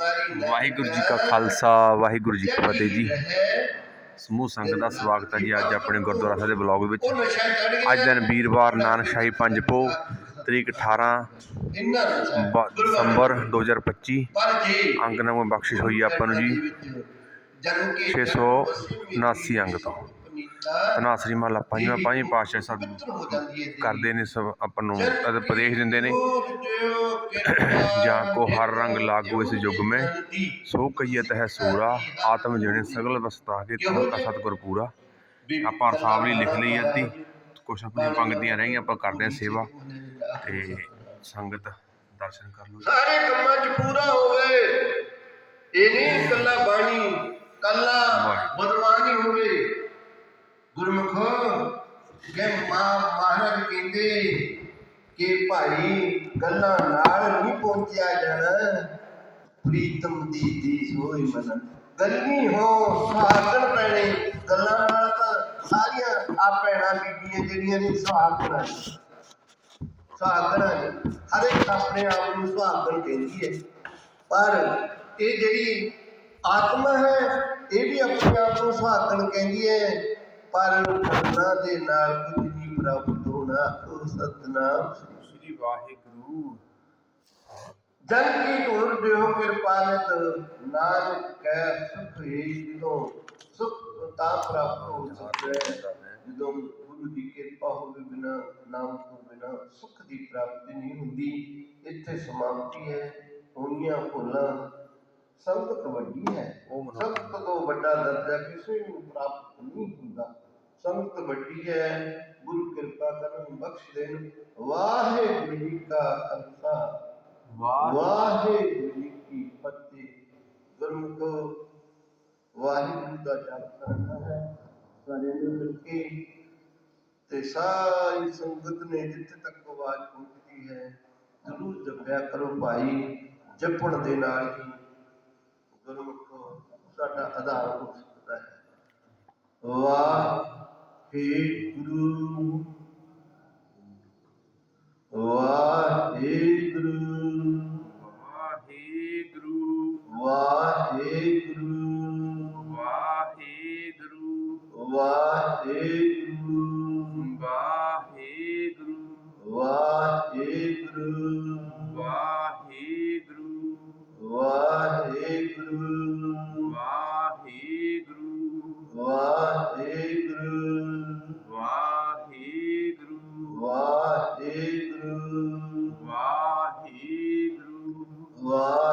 ਵਾਹਿਗੁਰੂ ਜੀ ਕਾ ਖਾਲਸਾ, ਵਾਹਿਗੁਰੂ ਜੀ ਕੀ ਫਤਿਹ ਜੀ। ਸਮੂਹ ਸੰਗਤ ਦਾ ਸਵਾਗਤ ਹੈ ਜੀ ਅੱਜ ਆਪਣੇ ਗੁਰਦੁਆਰਾ ਸਾਹਿਬ ਦੇ ਬਲੌਗ ਵਿੱਚ। ਅੱਜ ਦਿਨ ਵੀਰਵਾਰ, ਨਾਨਕਸ਼ਾਹੀ ਪੰਜ ਪੋ, ਤਰੀਕ 18 ਬ- ਦਸੰਬਰ 2025 ਪਰ ਜੇ ਅੰਗ ਨੰਬਰ ਬਖਸ਼ਿਸ਼ ਹੋਈ ਆਪਾਂ ਨੂੰ ਜੀ। 679 ਅੰਗ ਤੋਂ। ਤਨਾਸਰੀ ਮਹੱਲਾ ਪੰਜਵਾਂ ਪੰਜਵੇਂ ਪਾਤਸ਼ਾਹ ਸਭ ਕਰਦੇ ਨੇ ਸਭ ਆਪਾਂ ਨੂੰ ਉਪਦੇਸ਼ ਦਿੰਦੇ ਨੇ ਜਾਂ ਕੋ ਹਰ ਰੰਗ ਲਾਗੂ ਇਸ ਯੁਗ ਮੈਂ ਸੋ ਕਹੀਤ ਹੈ ਸੂਰਾ ਆਤਮ ਜਣੇ ਸਗਲ ਵਸਤਾ ਕੇ ਤਨ ਕਾ ਸਤਿਗੁਰ ਪੂਰਾ। ਆਪਾਂ ਅਰਥਾਵਲੀ ਲਈ ਲਿਖ ਲਈ ਅੱਧੀ ਕੁਛ ਆਪਣੀਆਂ ਪੰਗਤੀਆਂ ਰਹੀਆਂ ਆਪਾਂ ਕਰਦੇ ਹਾਂ ਸੇਵਾ ਤੇ ਸੰਗਤ ਦਰਸ਼ਨ ਕਰ ਲਓ ਸਾਰੇ ਕੰਮਾਂ 'ਚ ਪੂਰਾ ਹੋਵੇ। ਇਹ ਨਹੀਂ ਕੱਲਾ ਬਾਣੀ ਕੱਲਾ ਗੁਰਮੁਖ ਕਿ ਮਾਂ, ਮਹਾਰਾਜ ਕਹਿੰਦੇ ਕਿ ਭਾਈ ਗੱਲਾਂ ਨਾਲ ਨਹੀਂ ਪਹੁੰਚਿਆ ਜਾਣਾ। ਪ੍ਰੀਤਮ ਦੀ ਦੀ ਹੋਈ ਮਨ। ਗੱਲੀ ਹੋ, ਸੁਹਾਗਣ ਪੈਣੇ। ਗੱਲਾਂ ਨਾਲ ਤਾਂ ਸਾਰੀਆਂ ਆ ਭੈਣਾਂ ਬੀਬੀਆਂ ਜਿਹੜੀਆਂ ਨੇ ਸੁਹਾਗਣਾਂ ਨੇ। ਸੁਹਾਗਣ ਹਰ ਇੱਕ ਆਪਣੇ ਆਪ ਨੂੰ ਸੁਹਾਗਣ ਕਹਿੰਦੀ ਹੈ। ਪਰ ਇਹ ਜਿਹੜੀ ਆਤਮਾ ਹੈ, ਇਹ ਵੀ ਆਪਣੇ ਆਪ ਨੂੰ ਸੁਹਾਗਣ ਕਹਿੰਦੀ ਹੈ। ਪਰ ਕਰਨਾ ਦੇ ਨਾਲ ਕੁਝ ਨਹੀਂ ਪ੍ਰਾਪਤ ਹੋਣਾ ਉਹ ਸਤਨਾਮ ਸ੍ਰੀ ਵਾਹਿਗੁਰੂ। ਜਨ ਕੀ ਧੁਰ ਦਿਓ ਕਿਰਪਾਲਤ ਨਾਨਕ ਕੈ ਸੁਖ ਜਦੋਂ ਸੁਖ ਤਾਂ ਪ੍ਰਾਪਤ ਹੋ ਸਕਦਾ ਹੈ ਜਦੋਂ ਗੁਰੂ ਦੀ ਕਿਰਪਾ ਹੋਵੇ ਬਿਨਾ ਨਾਮ ਤੋਂ ਬਿਨਾ ਸੁਖ ਦੀ ਪ੍ਰਾਪਤੀ ਨਹੀਂ ਹੁੰਦੀ। ਇੱਥੇ ਸਮਾਪਤੀ ਹੈ ਹੋਈਆਂ ਭੁੱਲਾਂ ਸੰਗਤ ਵੱਡੀ ਹੈ। ਸੰਗਤ ਤੋਂ ਵੱਡਾ ਦਰਜਾ ਕਿਸੇ ਨੂੰ ਪ੍ਰਾਪਤ ਨਹੀਂ। संत बटिए गुरु कृपा करम बख्श देन। वाहे गुरु जी का खालसा वाहे गुरु जी की फतेह गुरु को वाहिगुरु का जाप करना है। सारे ने मिलके। ਤੇ ਸਾਰੀ ਸੰਗਤ ਨੇ ਜਿੱਥੇ ਤੱਕ ਆਵਾਜ਼ ਪਹੁੰਚਦੀ ਹੈ ਜ਼ਰੂਰ ਜਪਿਆ ਕਰੋ ਭਾਈ ਜਪਣ ਦੇ ਨਾਲ ਹੀ ਗੁਰਮੁਖ ਸਾਡਾ ਆਧਾਰ ਹੋ ਸਕਦਾ ਹੈ ਵਾਹ হে গুরু ওয়া হে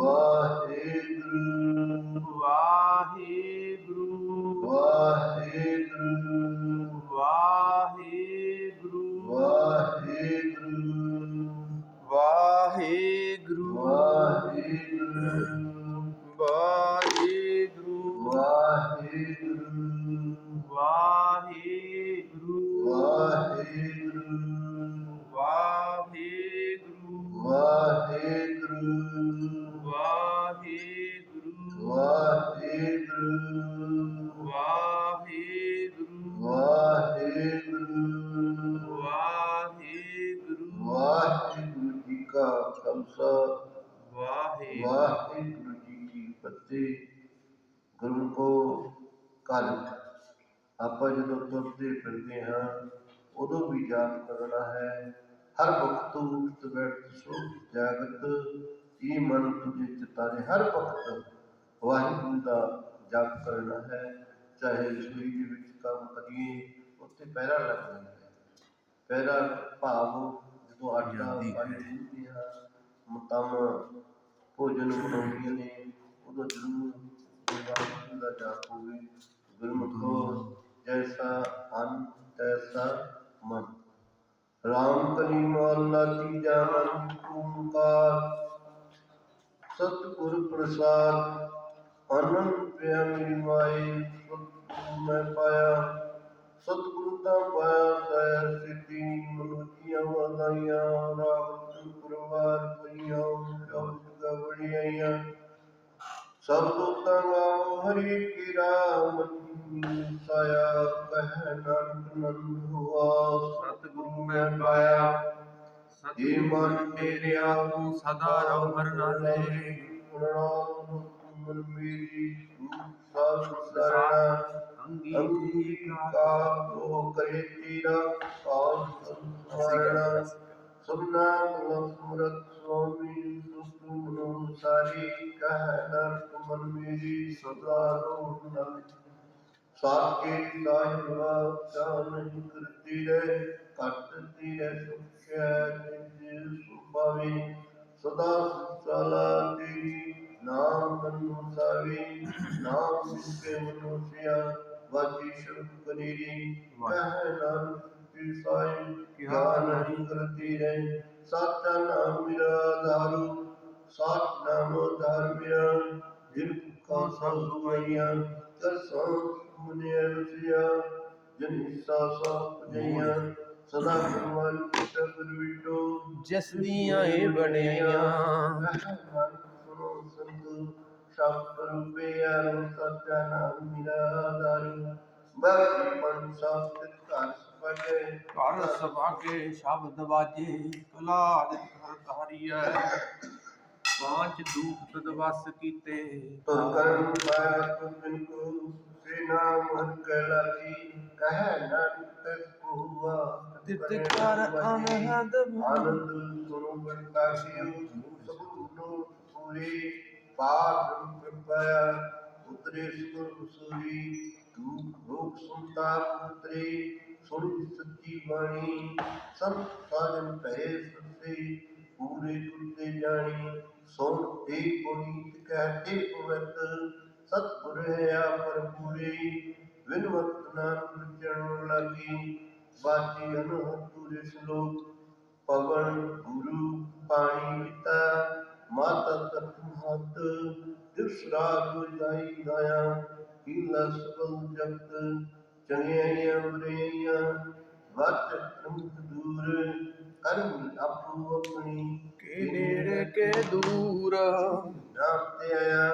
Lord ਗੁਰੂ ਕੋ ਕੱਲ ਆਪਾਂ ਜਦੋਂ ਤੁਰਦੇ ਫਿਰਦੇ ਹਾਂ ਉਦੋਂ ਵੀ ਯਾਦ ਕਰਨਾ ਹੈ। ਹਰ ਵਕਤ ਉਠਤ ਬੈਠ ਸੋ ਜਾਗਤ ਇਹ ਮਨ ਤੁਝੇ ਚਿਤਾਰੇ ਹਰ ਵਕਤ ਵਾਹਿਗੁਰੂ ਦਾ ਜਪ ਕਰਨਾ ਹੈ। ਚਾਹੇ ਰਸੋਈ ਦੇ ਵਿੱਚ ਕੰਮ ਕਰੀਏ ਉੱਥੇ ਪਹਿਰਾ ਲੱਗ ਜਾਂਦਾ ਹੈ ਪਹਿਲਾ ਭਾਵ ਜਦੋਂ ਆਟਾ ਹੈ। ਪਾਣੀ ਗੁੰਨਦੀਆਂ ਮਤਮ ਭੋਜਨ ਬਣਾਉਂਦੀਆਂ ਨੇ ਉਦੋਂ ਜ਼ਰੂਰ ਗੁਰਬਾਣੀ ਦਾ ਜਾਪ ਹੋਵੇ ਗੁਰਮੁਖੋ ਜੈਸਾ ਅਨ, ਤੈਸਾ ਮਨ। ਰਾਮ ਕਲੀ ਮਹਲਾ ਤੀਜਾ ਮਨ ਓੰਕਾਰ। ਸਤਿਗੁਰ ਪ੍ਰਸਾਦ ਅਨੰਦ ਪਿਆ ਮੇਰੀ ਮਾਈ ਮੈਂ ਪਾਇਆ। ਸਤਿਗੁਰੂ ਤਾਂ ਪਾਇਆ ਨਾਨਕ ਨੰਦ ਹੋਆ ਸਤਿਗੁਰੂ ਮੈਂ ਪਾਇਆ। ਏ ਮਨ ਮੇਰੇ ਆਪ ਸਦਾ ਰਹੋ ਹਰ ਨਾਲੇ ਮਨ ਮੇਰੀ। ਸਭ ਸਰਣਾ। ਅੰਗੀ ਕਾ ਤੋ ਕਰੇ ਤੀਰਾ ਕਾਲ ਸੰਸਾਰਣਾ। ਸੁਨਾ ਮਨੁ ਸੁਆਮੀ ਸੁਤੁ ਮਨੁ ਸਾਰੀ। ਕਹਿ ਨਰਕ ਮਨ ਮੇਰੀ। ਸਦਾ ਰੋ ਨਲ ਸਾਕੇ ਸਾਹਿਬਾ ਜਾਨ ਕਰਤੀ ਰੇ ਕਟਤੀ ਰੇ ਸੁਖਿਆ ਜਿਸ ਸੁਭਾਵੇ ਸਦਾ ਸਲਾ ਤੇਰੀ ਨਾਮ ਮਨੁ ਸਾਵੀ ਨਾਮ ਮਿਲਕੇ ਮਨੁਸਿਆ ਵਾਜੀ ਸ਼ਬਦ ਕਨੀਰੀ ਕਹਿ ਨਾਨਕ ਤੇ ਸਾਈ ਗਿਆਨ ਨਹੀਂ। ਕਰਤੀ ਰੇ ਸਤਿ ਨਾਮ ਮੇਰਾ ਦਾਰੂ ਸਤ ਨਾਮ ਧਰ ਮੇਰਾ ਜਿਨ ਕਾ ਸਭ ਗਵਾਈਆਂ ਦਰਸਾਂ ਮੁਨੇ ਰਸਿਆ ਜਨ ਹਿੱਸਾ ਸਭ ਜਈਆਂ ਸਦਾ ਕੁਰਬਾਨ ਸ਼ਬਦ ਵਿਟੋ ਜਿਸ ਦੀਆਂ ਏ ਬੜਿਆਈਆਂ ਸੁਣੋ ਸੰਤੂ ਸ਼ਬਦ ਰੂਪੇ ਅਰੁ ਸਤਿ ਨਾਮ ਮੇਰਾ ਦਾਰੂ ਬਖਸ਼ੀ ਮਨ ਸਭ ਘਰ ਸਪਜੇ ਘਰ ਸਭਾ ਕੇ ਸ਼ਬਦ ਵਾਜੇ ਕਲਾ ਘਰ ਧਾਰੀਐ ਪਾਂਚ ਦੂਖ ਤਦ ਵਸ ਕੀਤੇ। ਤੁਰ ਕਰਮ ਪਾਇਆ ਤੁਮ ਬਿਨ ਕੋ ਸੇ ਨਾਮ ਹਰ ਕੈ ਲਾਗੀ ਕਹਿ ਨਾਨਕ ਤਸ ਹੋਆ ਤਿਤ ਕਰ ਅਨਹਦ ਆਨੰਦ ਸੁਣੋ ਪ੍ਰਕਾਸ਼ਿਓ ਸਭ ਨੂੰ ਪੂਰੀ ਪਾਪ ਕਿਰਪਾਇਆ ਉਤਰੇ ਸੁਰ ਸੂਰੀ ਤੂੰ ਲੋਕ ਸੁਨਤਾ ਪੁੱਤਰੀ ਸੁਣ ਸੱਚੀ ਬਾਣੀ ਸਭ ਸਾਜਨ ਭੈ ਸੱਸੇ ਪੂਰੇ ਕੁੱਤੇ ਜਾਣੀ। ਸੁਣ ਤੇ ਪੁਨੀਤ ਕਹਤੇ ਪਵਤ ਸਤਿਗੁਰ ਹੈ ਆਪਰ ਪੂਰੀ ਵਿਨਵਤ ਨਾਮ ਜਣ ਲਾਗੀ, ਬਾਜੀ ਅਨਹਦ ਸ਼ਲੋਕ ਪਵਨ ਗੁਰੂ ਪਾਣੀ ਪਿਤਾ, ਮਾਤਾ ਤਤ ਹੱਤ ਦਿਵਸ ਰਾਤ ਜਾਈ ਗਾਇਆ ਕੀਲਾ ਸਬਲ ਜਗਤ, ਚੰਗਿਆਈਆਂ ਬੁਰਾਈਆਂ ਵਤ ਤੁਮਤ ਦੂਰ, ਕਰਮ ਆਪੂ ਆਪਣੀ ਕੇ ਨੇੜੇ ਕੇ ਦੂਰ। ਨਾਮ ਤੇ ਆਇਆ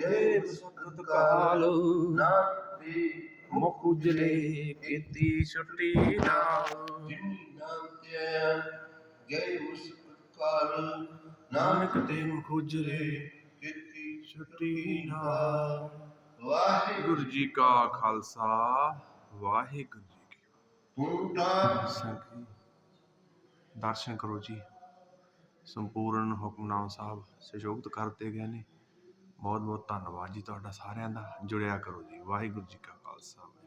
ਗਏ ਸੁਖਤ ਕਾਲ। ਨਾਮ ਤੇ ਮੁਖ ਉਜਲੇ ਕੀਤੀ ਛੁੱਟੀ ਜਿਨੀ ਨਾਮ ਤੇ ਆਇਆ ਗਏ ਮੁਸਕ ਕਾਲ ਨਾਨਕ ਤੇ ਮੁਖ ਉਜਲੇ ਕੀਤੀ ਛੁੱਟੀ ਨਾਲ। ਵਾਹਿਗੁਰੂ ਗੁਰੂ ਜੀ ਕਾ ਖਾਲਸਾ ਵਾਹਿਗੁਰੂ ਜੀ ਕੀ ਸੰਗੀ ਦਰਸ਼ਨ ਕਰੋ ਜੀ। ਸੰਪੂਰਨ ਹੁਕਮਨਾਮ ਸਾਹਿਬ ਸਹਿਯੋਗਤ ਕਰਤੇ ਗਏ ਨੇ। ਬਹੁਤ ਬਹੁਤ ਧੰਨਵਾਦ ਜੀ ਤੁਹਾਡਾ ਸਾਰਿਆਂ ਦਾ। ਜੁੜਿਆ ਕਰੋ ਜੀ। ਵਾਹਿਗੁਰੂ ਜੀ ਕਾ ਖਾਲਸਾ।